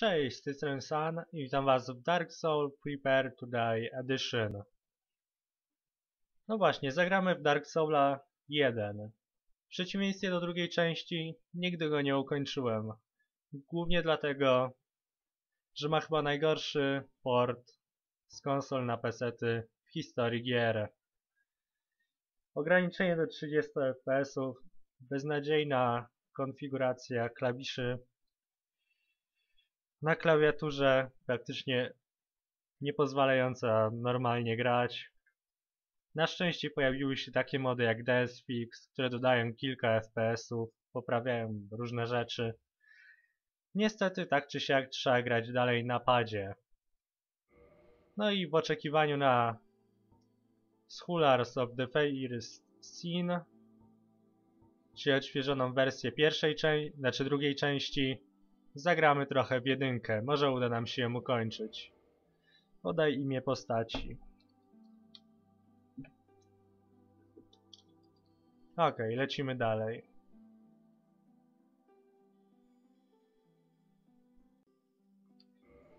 Cześć, z tej strony San i witam was w Dark Soul Prepare Today Edition. No właśnie, zagramy w Dark Soula 1. W przeciwieństwie do drugiej części, nigdy go nie ukończyłem. Głównie dlatego, że ma chyba najgorszy port z konsol na pesety w historii gier. Ograniczenie do 30 fps, beznadziejna konfiguracja klawiszy na klawiaturze praktycznie nie pozwalająca normalnie grać. Na szczęście pojawiły się takie mody jak DSFix, które dodają kilka FPS-ów, poprawiają różne rzeczy. Niestety tak czy siak trzeba grać dalej na padzie. No i w oczekiwaniu na Scholars of the First Scene, czyli odświeżoną wersję pierwszej znaczy drugiej części, Zagramy trochę w jedynkę, może uda nam się ją ukończyć. Podaj imię postaci. Ok, lecimy dalej.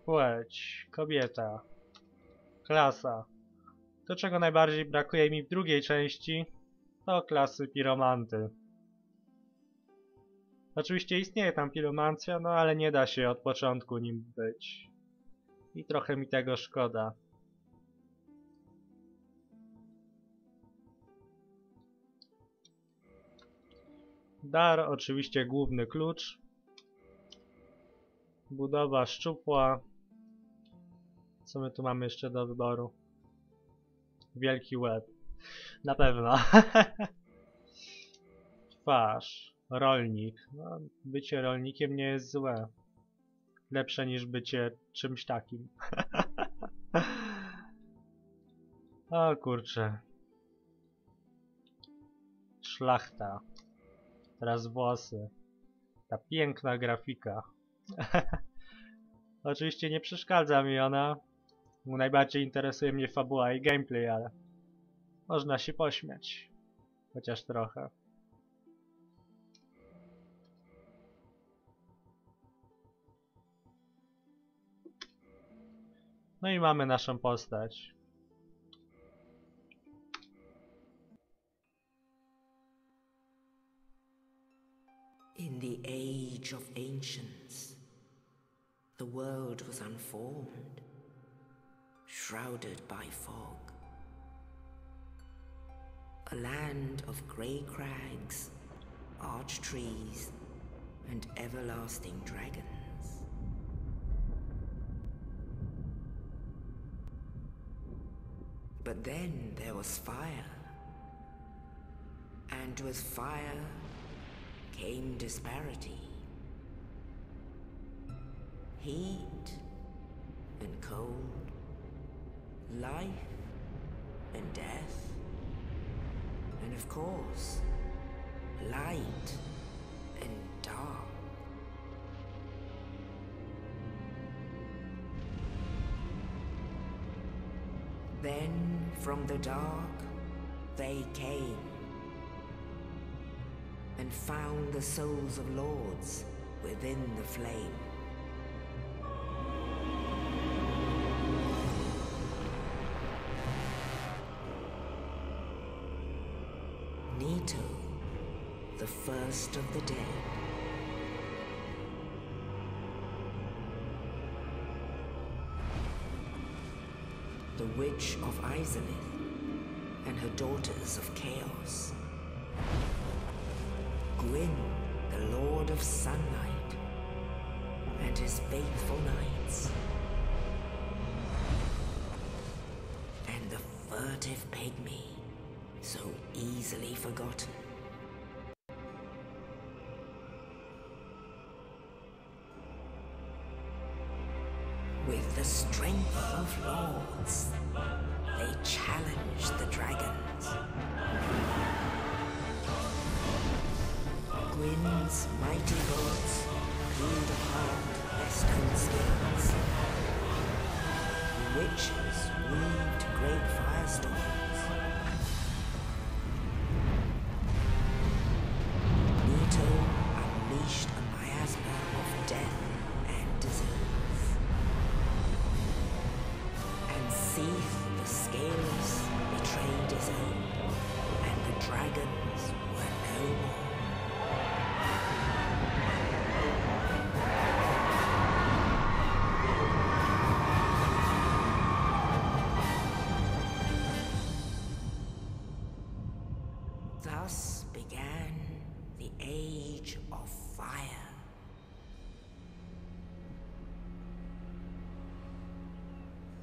Płeć, kobieta, klasa. To czego najbardziej brakuje mi w drugiej części, to klasy piromanty. Oczywiście istnieje tam piromancja, no ale nie da się od początku nim być. I trochę mi tego szkoda. Dar, oczywiście główny klucz. Budowa szczupła. Co my tu mamy jeszcze do wyboru? Wielki łeb. Na pewno. Twarz. Rolnik. No, bycie rolnikiem nie jest złe. Lepsze niż bycie czymś takim. o kurczę. Szlachta. Teraz włosy. Ta piękna grafika. Oczywiście nie przeszkadza mi ona. Najbardziej interesuje mnie fabuła i gameplay, ale można się pośmiać. Chociaż trochę. No i mamy naszą postać. In the age of ancients, the world was unformed, shrouded by fog. A land of grey crags, arch trees, and everlasting dragons. But then there was fire. And with fire came disparity. Heat and cold, life and death, and of course, light from the dark they came and found the souls of lords within the flame. Nito, the first of the dead. Witch of Izalith and her daughters of Chaos. Gwyn, the Lord of Sunlight, and his faithful knights. And the furtive pygmy, so easily forgotten. the scales, betrayed his own, and the dragons were no more.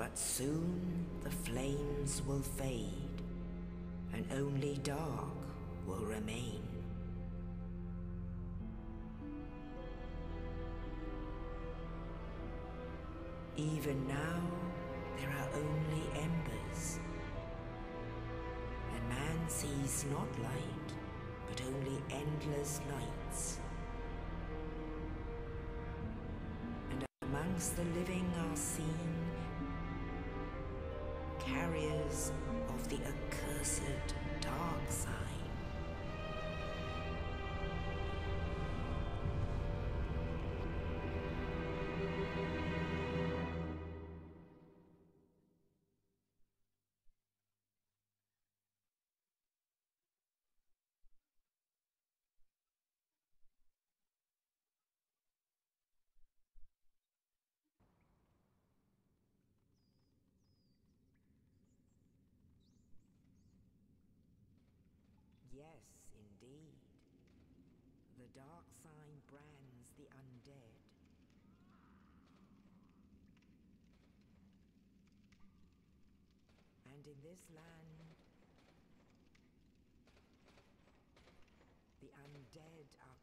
But soon the flames will fade, and only dark will remain. Even now, there are only embers, and man sees not light, but only endless nights. And amongst the living are seen carriers of the accursed dark side. Yes, indeed. The dark sign brands the undead. And in this land, the undead are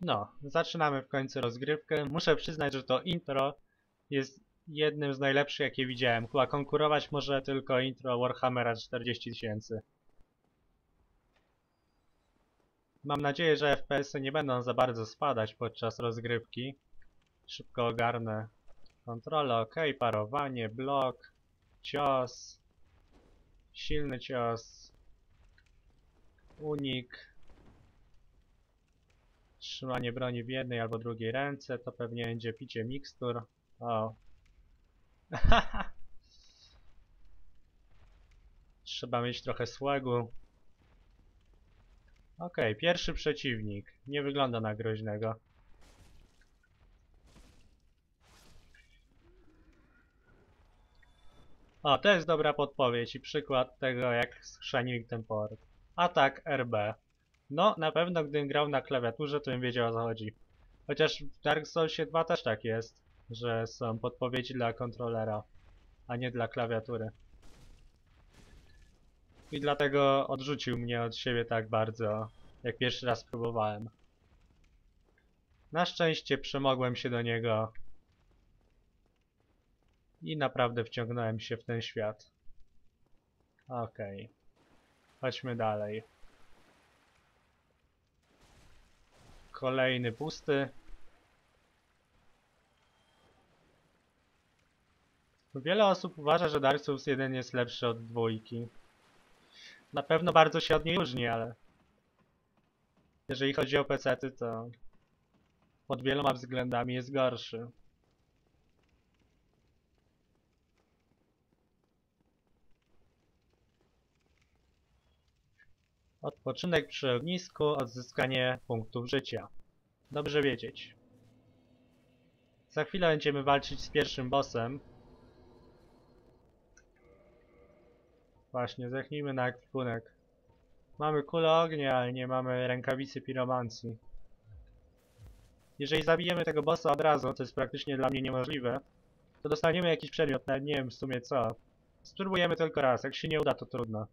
No, zaczynamy w końcu rozgrywkę. Muszę przyznać, że to intro jest jednym z najlepszych jakie widziałem. Chyba konkurować może tylko intro Warhammera 40 tysięcy. Mam nadzieję, że FPS-y nie będą za bardzo spadać podczas rozgrywki. Szybko ogarnę kontrolę, ok, parowanie, blok, cios, silny cios, unik, trzymanie broni w jednej albo drugiej ręce, to pewnie będzie picie mikstur. O. Trzeba mieć trochę słagu. Okej, pierwszy przeciwnik. Nie wygląda na groźnego. O, to jest dobra podpowiedź i przykład tego, jak schrzanił ten port. Atak RB. No, na pewno gdybym grał na klawiaturze, to bym wiedział o co chodzi. Chociaż w Dark Soulsie 2 też tak jest, że są podpowiedzi dla kontrolera, a nie dla klawiatury. I dlatego odrzucił mnie od siebie tak bardzo, jak pierwszy raz próbowałem. Na szczęście przemogłem się do niego i naprawdę wciągnąłem się w ten świat. Okej. Chodźmy dalej. Kolejny pusty. Wiele osób uważa, że Dark Souls 1 jest lepszy od dwójki. Na pewno bardzo się od niej różni, ale jeżeli chodzi o pecety, to pod wieloma względami jest gorszy. Odpoczynek przy ognisku, odzyskanie punktów życia. Dobrze wiedzieć. Za chwilę będziemy walczyć z pierwszym bossem. Właśnie, zerknijmy na ekwipunek. Mamy kulę ognia, ale nie mamy rękawicy piromancji. Jeżeli zabijemy tego bossa od razu, to jest praktycznie dla mnie niemożliwe, to dostaniemy jakiś przedmiot, nawet nie wiem w sumie co. Spróbujemy tylko raz, jak się nie uda to trudno.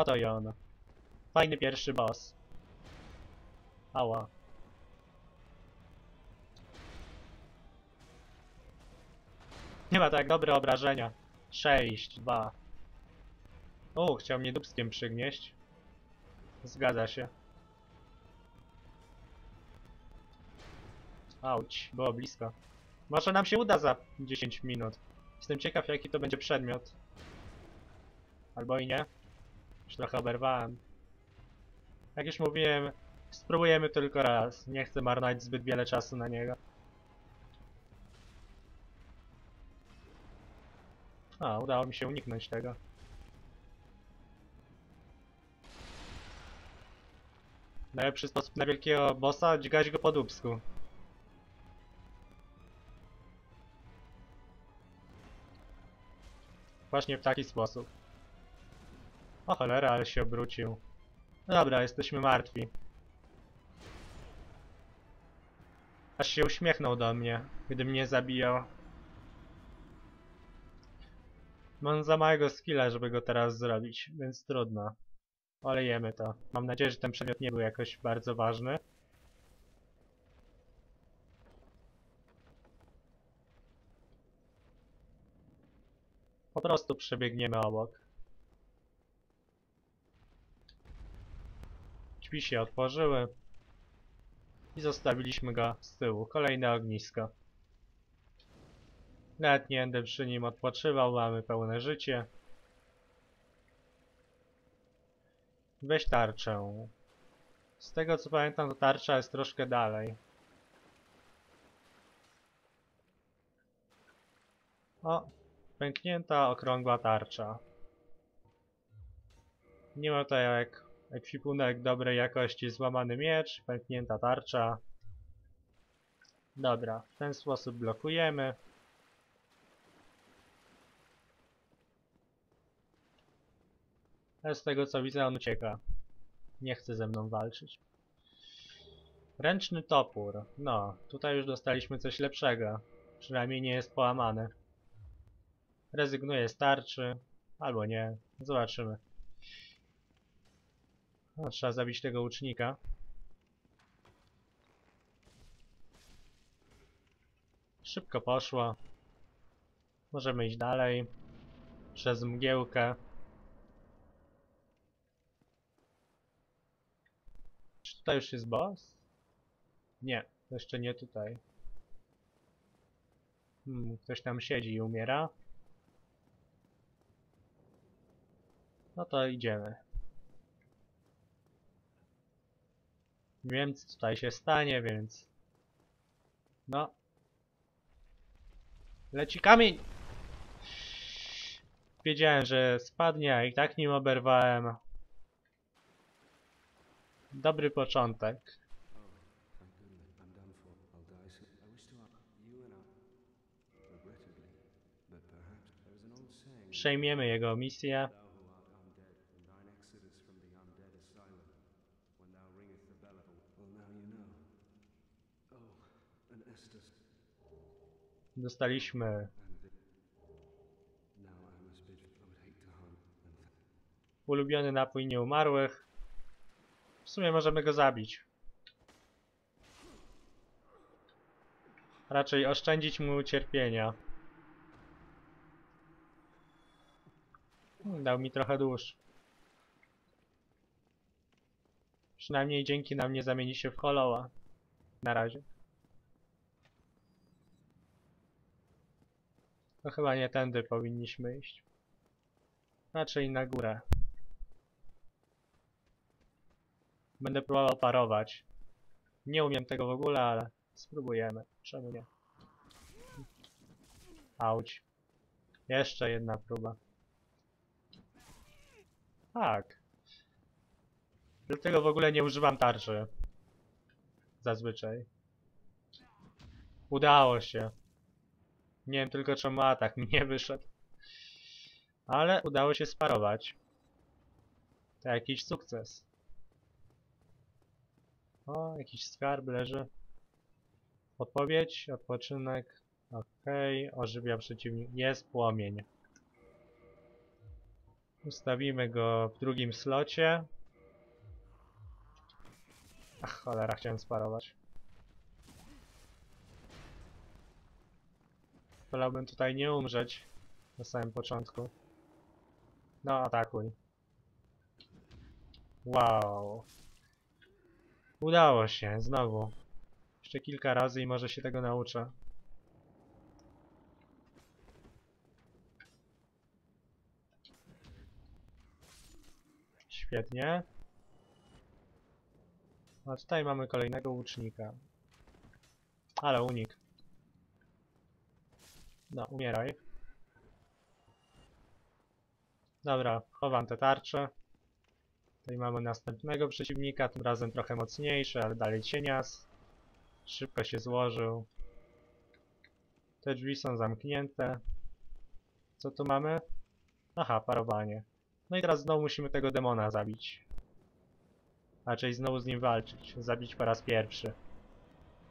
Oto i on. Fajny pierwszy boss. Ała. Nie ma tak dobre obrażenia. 6, 2. O, chciał mnie dubskiem przygnieść. Zgadza się. Auć, było blisko. Może nam się uda za 10 minut. Jestem ciekaw jaki to będzie przedmiot. Albo i nie. Już trochę oberwałem. Jak już mówiłem, spróbujemy tylko raz. Nie chcę marnować zbyt wiele czasu na niego. A, udało mi się uniknąć tego. Najlepszy sposób na wielkiego bossa dźgać go po dubsku. Właśnie w taki sposób. O cholera, ale się obrócił. No dobra, jesteśmy martwi. Aż się uśmiechnął do mnie, gdy mnie zabijał. Mam za małego skilla, żeby go teraz zrobić, więc trudno. Olejemy to. Mam nadzieję, że ten przedmiot nie był jakoś bardzo ważny. Po prostu przebiegniemy obok. Drzwi się otworzyły. I zostawiliśmy go z tyłu. Kolejne ognisko. Nawet nie będę przy nim odpoczywał, mamy pełne życie. Weź tarczę. Z tego co pamiętam, to tarcza jest troszkę dalej. O, pęknięta, okrągła tarcza. Nie ma to jak ekwipunek dobrej jakości, złamany miecz, pęknięta tarcza. Dobra, w ten sposób blokujemy. Ale z tego co widzę on ucieka. Nie chce ze mną walczyć. Ręczny topór. No, tutaj już dostaliśmy coś lepszego. Przynajmniej nie jest połamany. Rezygnuję z tarczy. Albo nie. Zobaczymy. No, trzeba zabić tego łucznika. Szybko poszło. Możemy iść dalej. Przez mgiełkę. Czy tutaj już jest boss? Nie, jeszcze nie tutaj. Hmm, ktoś tam siedzi i umiera. No to idziemy. Nie wiem co tutaj się stanie, więc... No. Leci kamień! Wiedziałem, że spadnie, a i tak nim oberwałem. Dobry początek. Thank goodness I'm done for. I'll die soon. I wish to ask you and I, regrettably, but perhaps there is an old saying. Przejmiemy jego misję. Thou who art undead, in thine exodus from the undead asylum, when thou ringest the bell of a well, now you know. Oh, and Estus, Dostaliśmy and the, now I must bid. I would hate to harm and th- ulubiony napój nieumarłych. W sumie możemy go zabić. Raczej oszczędzić mu cierpienia. Hmm, Dał mi trochę dusz. Przynajmniej dzięki nam nie zamieni się w holoła. Na razie. To chyba nie tędy powinniśmy iść. Raczej na górę. Będę próbował parować. Nie umiem tego w ogóle, ale spróbujemy. Czemu nie? Auć. Jeszcze jedna próba. Tak. Dlatego w ogóle nie używam tarczy. Zazwyczaj. Udało się. Nie wiem tylko czemu atak mi nie wyszedł. Ale udało się sparować. To jakiś sukces. O, jakiś skarb leży. Odpowiedź, odpoczynek. Okej, ożywia przeciwnik. Jest płomień. Ustawimy go w drugim slocie. Ach, cholera, chciałem sparować. Wolałbym tutaj nie umrzeć na samym początku. No, atakuj. Wow. Udało się, znowu. Jeszcze kilka razy i może się tego nauczę. Świetnie. A tutaj mamy kolejnego łucznika. Ale unik. No, umieraj. Dobra, chowam te tarcze. Tutaj mamy następnego przeciwnika, tym razem trochę mocniejszy, ale dalej cienias. Szybko się złożył. Te drzwi są zamknięte. Co tu mamy? Aha, parowanie. No i teraz znowu musimy tego demona zabić. Raczej znowu z nim walczyć. Zabić po raz pierwszy.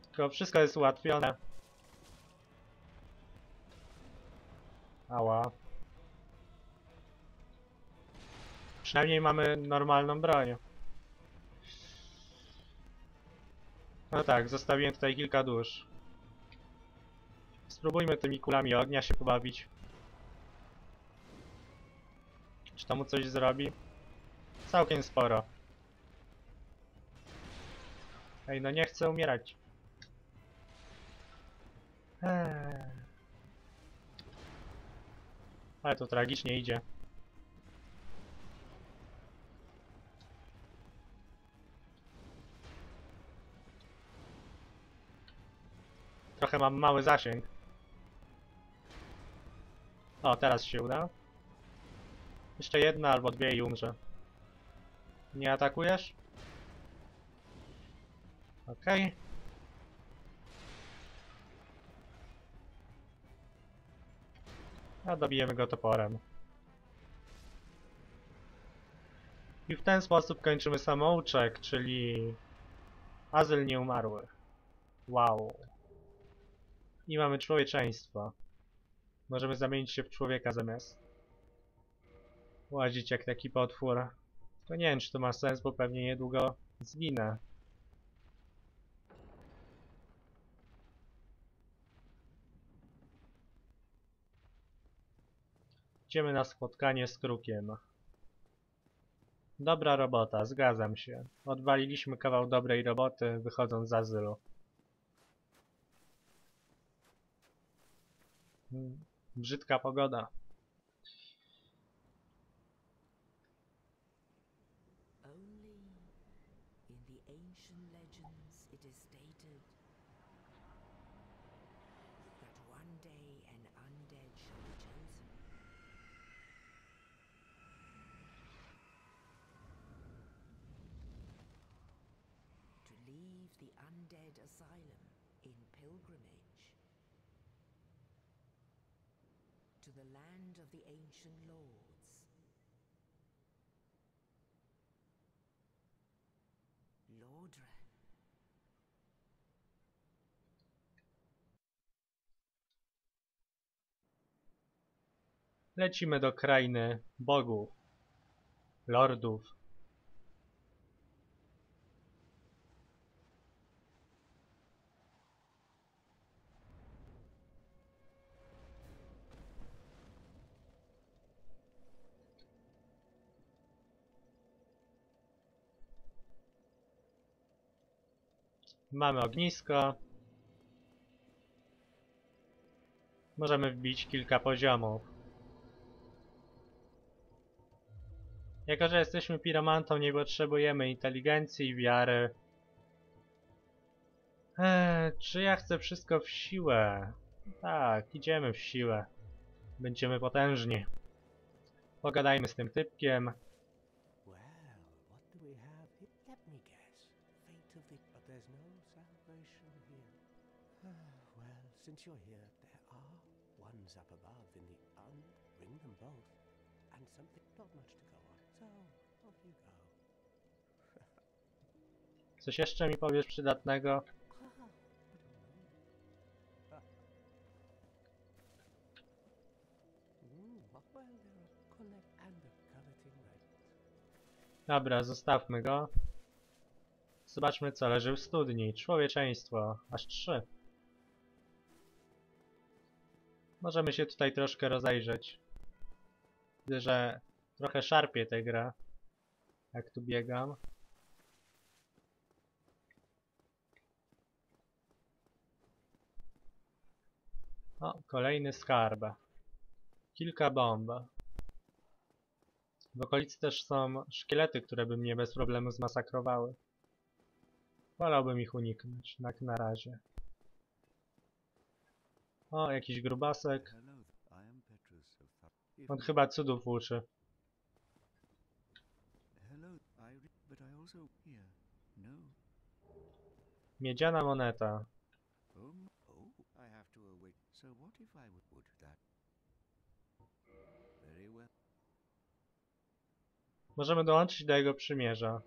Tylko wszystko jest ułatwione. Ała. Przynajmniej mamy normalną broń. No tak, zostawiłem tutaj kilka dusz. Spróbujmy tymi kulami ognia się pobawić. Czy to mu coś zrobi? Całkiem sporo. Ej, no nie chcę umierać. Eee. Ale to tragicznie idzie. Trochę mam mały zasięg. O, teraz się uda. Jeszcze jedna albo dwie i umrze. Nie atakujesz? Okej. A dobijemy go toporem. I w ten sposób kończymy samouczek, czyli azyl nieumarłych. Wow. I mamy człowieczeństwo. Możemy zamienić się w człowieka zamiast łazić jak taki potwór. To nie wiem, czy to ma sens, bo pewnie niedługo zginę. Idziemy na spotkanie z Krukiem. Dobra robota, zgadzam się. Odwaliliśmy kawał dobrej roboty, wychodząc z azylu. Mm, Brzydka pogoda. Undead asylum in pilgrimage to the land of the ancient lords. Lordran. Lecimy do krainy bogów, lordów. Mamy ognisko. Możemy wbić kilka poziomów. Jako, że jesteśmy piromantą, nie potrzebujemy inteligencji i wiary. Eee, czy ja chcę wszystko w siłę? Tak, idziemy w siłę. Będziemy potężni. Pogadajmy z tym typkiem. since you're here, there are ones up above in the un. Ring them both, and something not much to go on. So off you go. Coś jeszcze mi powiesz przydatnego? Mm, well. Dobra, zostawmy go. Zobaczmy co leży w studni. Człowieczeństwo. Aż trzy. Możemy się tutaj troszkę rozejrzeć. Widzę, że trochę szarpie tę grę. Jak tu biegam. O, kolejny skarb. Kilka bomb. W okolicy też są szkielety, które by mnie bez problemu zmasakrowały. Wolałbym ich uniknąć, tak na razie. O, jakiś grubasek. On chyba cudów uczy. No. Miedziana moneta. Um, oh. Możemy dołączyć do jego przymierza.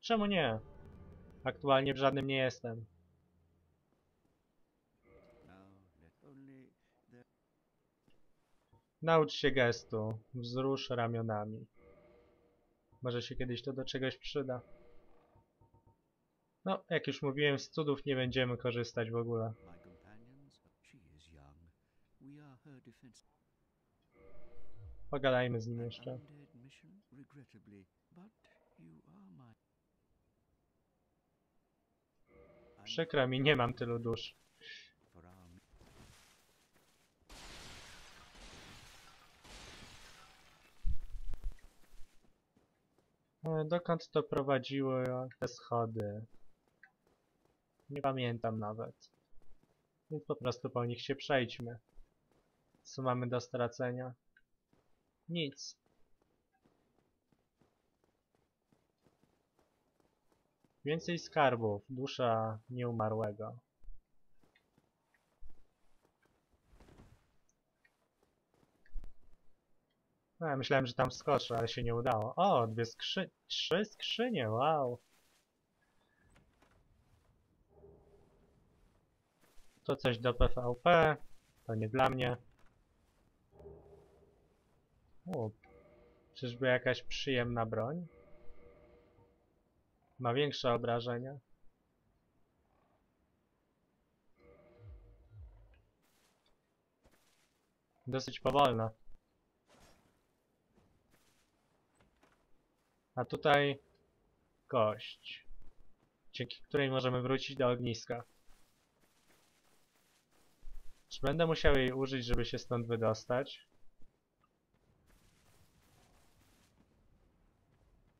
Czemu nie? Aktualnie w żadnym nie jestem. Naucz się gestu. Wzrusz ramionami. Może się kiedyś to do czegoś przyda. No, jak już mówiłem, z cudów nie będziemy korzystać w ogóle. Pogadajmy z nim jeszcze. Przykro mi, nie mam tylu dusz. Dokąd to prowadziły te schody? Nie pamiętam nawet. Więc po prostu po nich się przejdźmy. Co mamy do stracenia? Nic. Więcej skarbów. Dusza nieumarłego. No, ja myślałem, że tam wskoczę, ale się nie udało. O, dwie skrzy... Trzy skrzynie, wow. To coś do PvP. To nie dla mnie. O, czyżby jakaś przyjemna broń? Ma większe obrażenia. Dosyć powolna. A tutaj kość, dzięki której możemy wrócić do ogniska. Czy będę musiał jej użyć, żeby się stąd wydostać?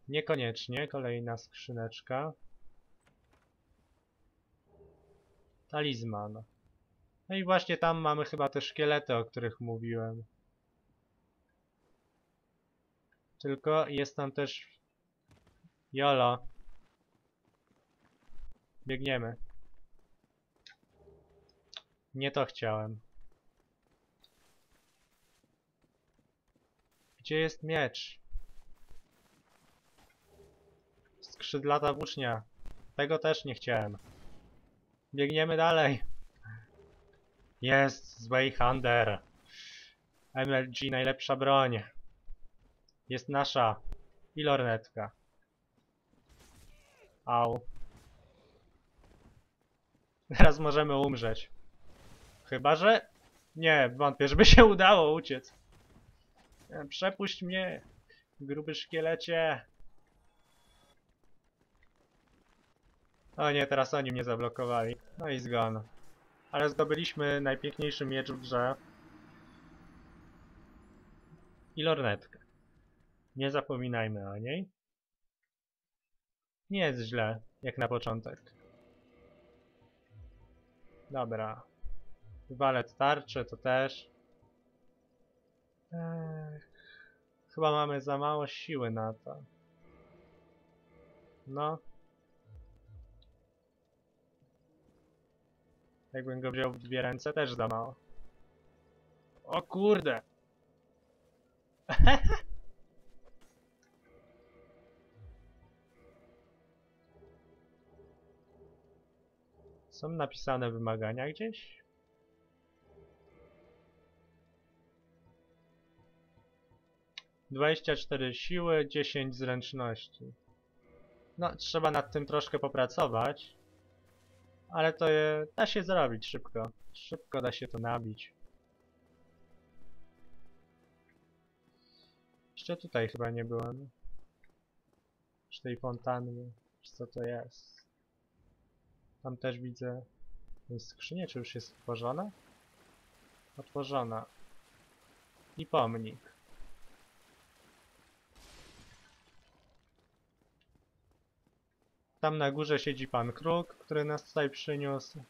Niekoniecznie. Kolejna skrzyneczka. Talizman. No i właśnie tam mamy chyba te szkielety, o których mówiłem. Tylko jest tam też... Jolo. Biegniemy. Nie to chciałem. Gdzie jest miecz? Skrzydlata włócznia. Tego też nie chciałem. Biegniemy dalej. Jest złej Hunter. MLG najlepsza broń. Jest nasza. I lornetka. Au. Teraz możemy umrzeć. Chyba, że... Nie, wątpię, żeby się udało uciec. E, Przepuść mnie, gruby szkielecie. O nie, teraz oni mnie zablokowali. No i zgon. Ale zdobyliśmy najpiękniejszy miecz w grze. I lornetkę. Nie zapominajmy o niej. Nie jest źle, jak na początek. Dobra. Walet tarczy to też. Ech, chyba mamy za mało siły na to. No. Jakbym go wziął w dwie ręce, też za mało. O kurde! Są napisane wymagania gdzieś? Dwadzieścia cztery siły, 10 zręczności. No, trzeba nad tym troszkę popracować. Ale to je, da się zrobić szybko. Szybko da się to nabić. Jeszcze tutaj chyba nie byłem. Przy tej fontannie. Czy co to jest? Tam też widzę... Skrzynię, czy już jest otworzona? Otworzona. I pomnik. Tam na górze siedzi pan Kruk, który nas tutaj przyniósł.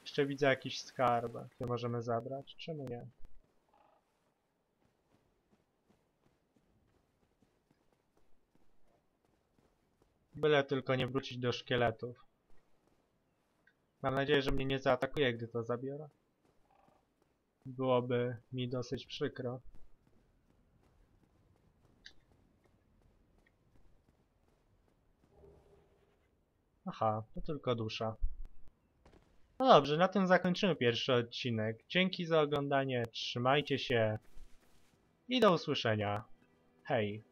Jeszcze widzę jakiś skarb, który możemy zabrać. Czemu nie? Byle tylko nie wrócić do szkieletów. Mam nadzieję, że mnie nie zaatakuje, gdy to zabiorę. Byłoby mi dosyć przykro. Aha, to tylko dusza. No dobrze, na tym zakończymy pierwszy odcinek. Dzięki za oglądanie, trzymajcie się i do usłyszenia. Hej!